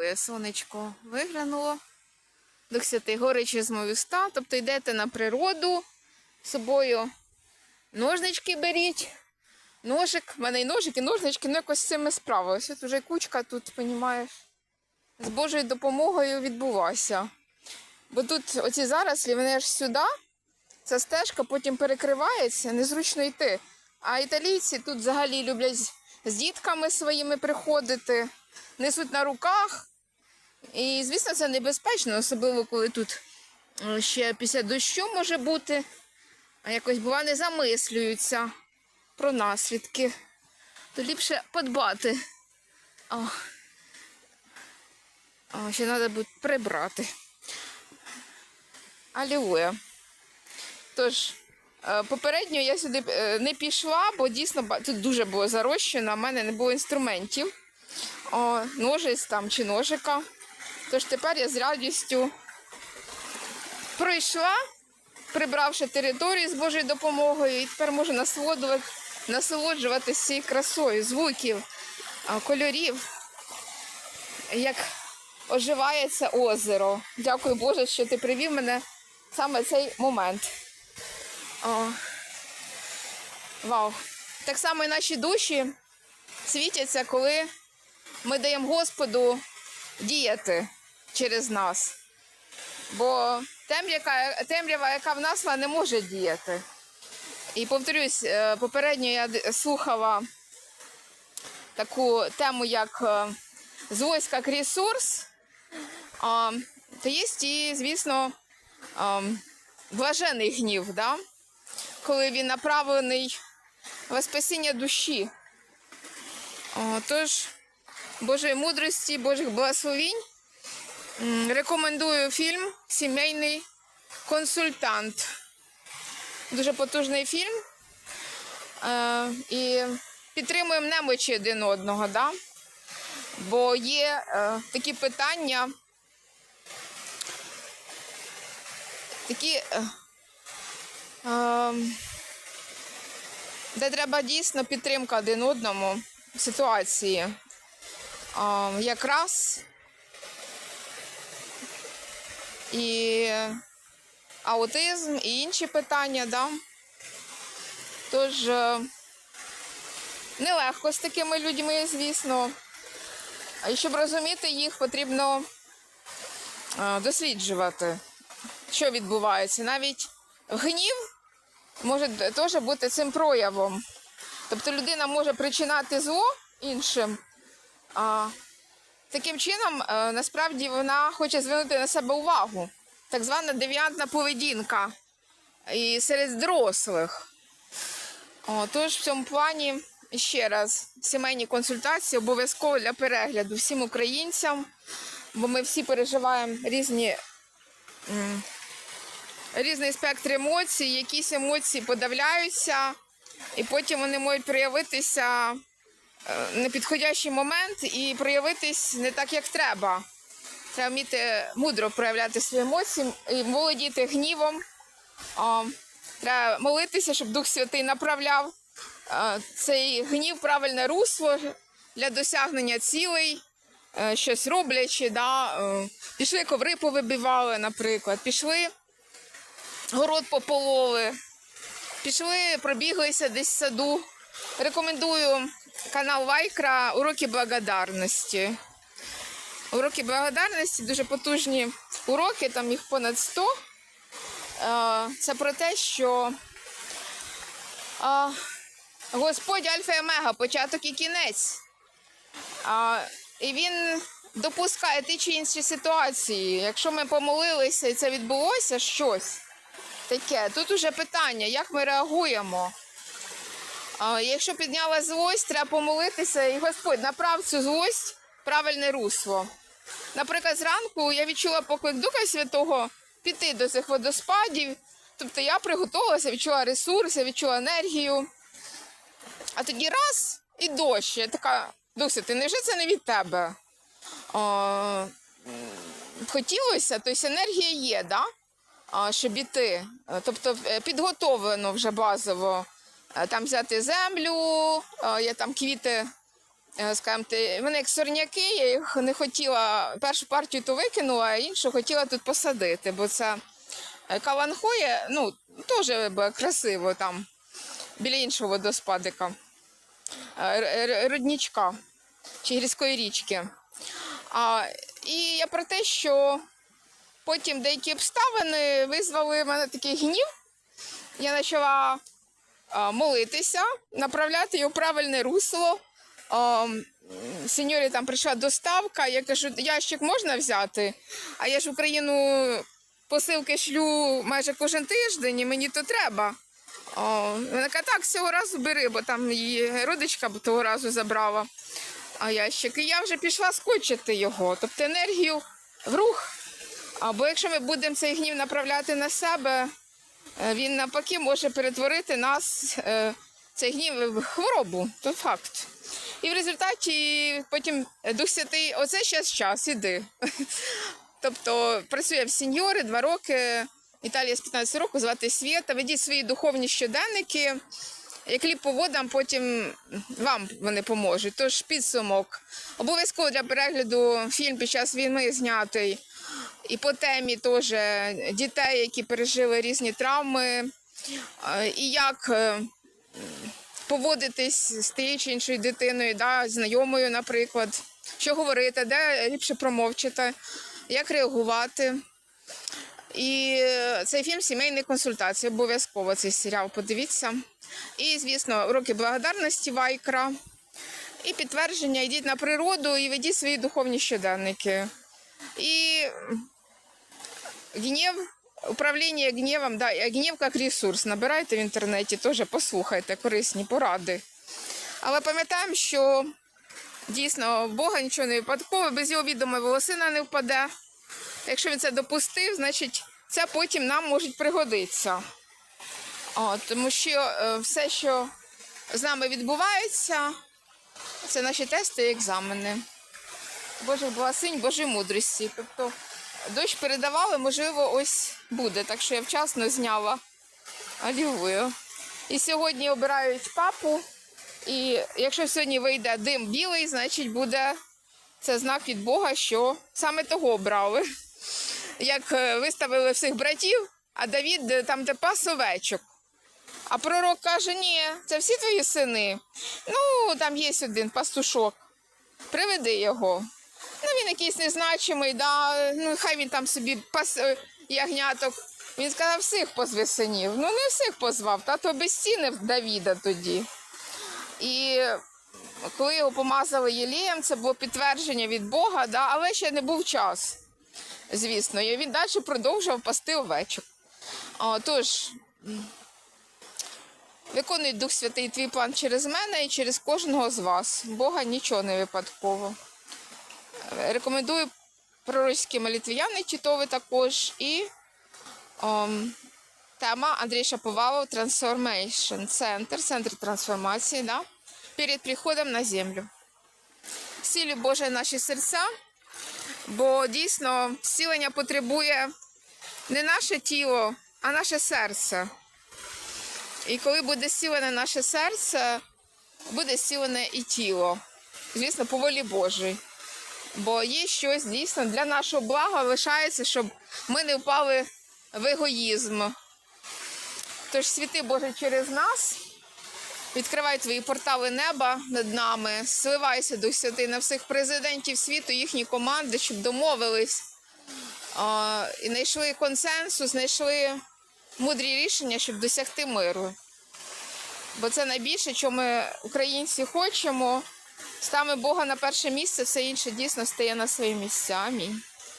Ой, сонечко виглянуло. Дух Святий з мою. Тобто йдете на природу з собою. Ножнички беріть. Ножик, в мене і ножик, і ножнички, ну якось з цими справилась. От вже кучка тут, понімаєш, з Божою допомогою відбулася. Бо тут оці зарослі, вони аж сюди, ця стежка потім перекривається, незручно йти. А італійці тут взагалі люблять з дітками своїми приходити, несуть на руках. І, звісно, це небезпечно, особливо коли тут е, ще після дощу може бути. А якось бува не замислюються про наслідки. То ліпше подбати. О. О, ще треба буде прибрати. Алілуя. Тож, е, попередньо я сюди е, не пішла, бо дійсно тут дуже було зарощено, а в мене не було інструментів. О, ножиць там чи ножика. Тож тепер я з радістю пройшла, прибравши територію з Божою допомогою, і тепер можу насолоджувати, насолоджуватися цією красою, звуків, кольорів, як оживається озеро. Дякую Боже, що ти привів мене саме цей момент. О, вау. Так само і наші душі світяться, коли ми даємо Господу діяти через нас. Бо темрява, темрява, яка в нас, не може діяти. І повторюсь, е, попередньо я слухала таку тему, як злость як ресурс. Та є і, звісно, блажений гнів, да? коли він направлений в спасіння душі. Тож, Божої мудрості, Божих благословінь. Рекомендую фільм Сімейний консультант. Дуже потужний фільм. Е, і підтримуємо немочі один одного, да? бо є е, такі питання, такі, е, де треба дійсно підтримка один одному в ситуації. Якраз і аутизм, і інші питання, да? Тож е, нелегко з такими людьми, звісно. А щоб розуміти їх, потрібно е, досліджувати, що відбувається. Навіть гнів може теж бути цим проявом. Тобто людина може причинати зло іншим. Таким чином, е, насправді, вона хоче звернути на себе увагу. Так звана девіантна поведінка. І серед дорослих. О, тож в цьому плані ще раз сімейні консультації обов'язково для перегляду всім українцям, бо ми всі переживаємо різні, різний спектр емоцій, якісь емоції подавляються, і потім вони можуть проявитися непідходящий момент і проявитись не так, як треба. Треба вміти мудро проявляти свої емоції і володіти гнівом. Треба молитися, щоб Дух Святий направляв цей гнів правильне русло для досягнення цілей, е, щось роблячи. Да? е, Пішли коври повибивали, наприклад, пішли город попололи, пішли, пробіглися десь в саду. Рекомендую канал Вайкра Уроки благодарності. Уроки благодарності дуже потужні уроки, там їх понад 100. Е, Це про те, що е, Господь Альфа і Омега, початок і кінець. І він допускає ті чи інші ситуації. Якщо ми помолилися і це відбулося щось таке, тут уже питання, як ми реагуємо. А, Якщо підняла злость, треба помолитися, і Господь направ цю злость в правильне русло. Наприклад, зранку я відчула поклик Духа Святого піти до цих водоспадів. Тобто я приготувалася, відчула ресурс, я відчула енергію. А тоді раз і дощ. Я така, Дух Святий, невже це не від тебе? М, хотілося, тобто енергія є, да? а, щоб іти. Тобто е, підготовлено вже базово. Е, Там взяти землю, е, я там квіти е, скажімо, вони як сорняки, я їх не хотіла, першу партію то викинула, а іншу хотіла тут посадити, бо це е, каланхоє, ну, теж красиво там, біля іншого водоспадика, е, р- р- роднічка чи гірської річки. А, і я про те, що потім деякі обставини визвали в мене такий гнів. Я почала молитися, направляти його в правильне русло. Сеньорі там прийшла доставка. Я кажу, ящик можна взяти? А я ж в Україну посилки шлю майже кожен тиждень, і мені то треба. Вона каже, так, цього разу бери, бо там її родичка того разу забрала ящик. І я вже пішла скочити його, тобто енергію в рух. Або якщо ми будемо цей гнів направляти на себе, е, він навпаки може перетворити нас, е, цей гнів в хворобу, то факт. І в результаті потім Дух Святий, оце зараз час, іди. Тобто працює в сеньори два роки, Італія з 15 років, звати Свєта, ведіть свої духовні щоденники. Як кліп по водам, потім вам вони поможуть. Тож підсумок. Обов'язково для перегляду фільм під час війни знятий. І по темі теж дітей, які пережили різні травми, е, і як е, поводитись з тією чи іншою дитиною, да, знайомою, наприклад, що говорити, де ліпше промовчати, як реагувати. І е, цей фільм Сімейні консультації. Обов'язково цей серіал подивіться. І, звісно, уроки благодарності Вайкра. І підтвердження, йдіть на природу і ведіть свої духовні щоденники. І гнів, управління гнівом, да, гнів як ресурс. Набирайте в інтернеті, теж послухайте корисні поради. Але пам'ятаємо, що дійсно Бога нічого не випадково, без його відома волосина не впаде. Якщо він це допустив, значить це потім нам може пригодитися. О, тому що е, все, що з нами відбувається, це наші тести і екзамени. Божих благосинь, Божої мудрості. Тобто дощ передавали, можливо, ось буде. Так що я вчасно зняла. Алілуя. І сьогодні обирають папу. І якщо сьогодні вийде дим білий, значить буде це знак від Бога, що саме того обрали. Як е, виставили всіх братів, а Давід е, там де пас овечок. А пророк каже: ні, це всі твої сини. Ну, там є один пастушок. Приведи його. Ну, він якийсь незначимий, да, ну хай він там собі пас е, ягняток. Він сказав, всіх позви синів. Ну, не всіх позвав, тато безцінив Давіда тоді. І коли його помазали Єлієм, це було підтвердження від Бога, да, але ще не був час, звісно. І він далі продовжував пасти овечок. О, тож, виконуй Дух Святий твій план через мене і через кожного з вас. Бога нічого не випадково. Рекомендую пророцькі молитвяни читови також і ом, тема Андрій Шаповалов Transformation Центр, центр трансформації, да? перед приходом на землю. Сілі Боже наші серця, бо дійсно зцілення потребує не наше тіло, а наше серце. І коли буде зцілене наше серце, буде зцілене і тіло. Звісно, по волі Божій. Бо є щось дійсно для нашого блага лишається, щоб ми не впали в егоїзм. Тож світи Боже через нас, відкривай твої портали неба над нами, сливайся Дух Святий на всіх президентів світу, їхні команди, щоб домовились а, і знайшли консенсус, знайшли мудрі рішення, щоб досягти миру. Бо це найбільше, що ми, українці, хочемо. Ставимо Бога на перше місце, все інше дійсно стає на свої місця. Амінь.